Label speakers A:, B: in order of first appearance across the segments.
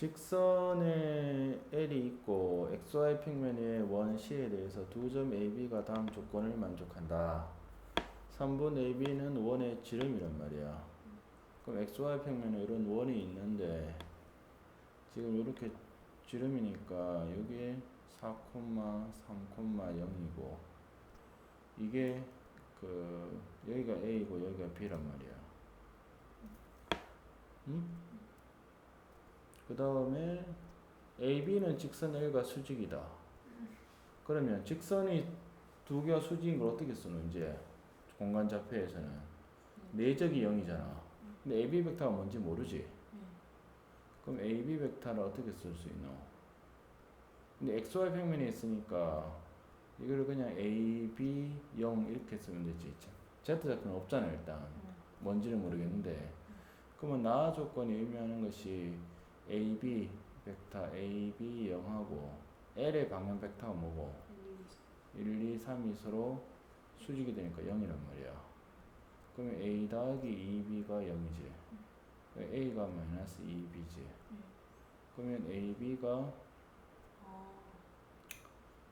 A: 직선에 L이 있고 XY 평면의 원 C에 대해서 두 점 AB가 다음 조건을 만족한다. 3분 AB는 원의 지름이란 말이야. 그럼 XY 평면에 이런 원이 있는데 지금 이렇게 지름이니까 여기에 4,3,0이고 이게 그 여기가 A고 여기가 B란 말이야. 응? 그 다음에 AB는 직선 L과 수직이다. 그러면 직선이 두 개가 수직인 걸 어떻게 쓰노 이제 공간 자폐에서는 내적이 0이잖아. 근데 AB 벡터가 뭔지 모르지. 그럼 AB 벡터를 어떻게 쓸 수 있노? 근데 XY 평면에 있으니까 이거를 그냥 AB 0 이렇게 쓰면 되지. Z 자표는 없잖아 일단. 뭔지는 모르겠는데. 그러면 나 조건이 의미하는 것이 AB 벡터 AB 0하고 L의 방향 벡터가 뭐고 1, 2, 3이 서로 수직이 되니까 0이란 말이야. 그러면 A 더하기 2B가 0이지. A가 마이너스 2B지. 그러면 AB가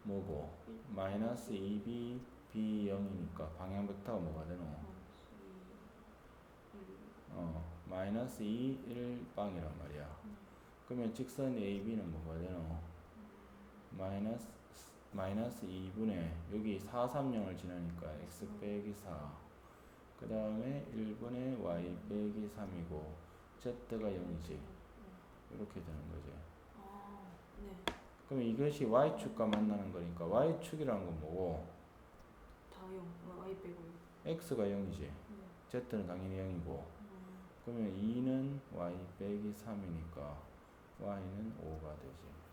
A: 뭐고? 마이너스 2B, B 0이니까 방향 벡터가 뭐가 되노? 어, 마이너스 2, 1 빵이란 말이야. 그러면 직선 AB는 뭐가 되노? 마이너스 마이너스 2분의 여기 4, 3, 0을 지나니까 x 빼기 4. 그 다음에 1분의 y 빼기 3이고 z가 0이지. 이렇게 되는 거지. 그럼 이것이 y축과 만나는 거니까 y축이라는 건 뭐고?
B: 다용 y 빼고
A: x가 0이지. z는 당연히 0이고. 그러면 2는 y 빼기 3이니까 y는 5가 되지.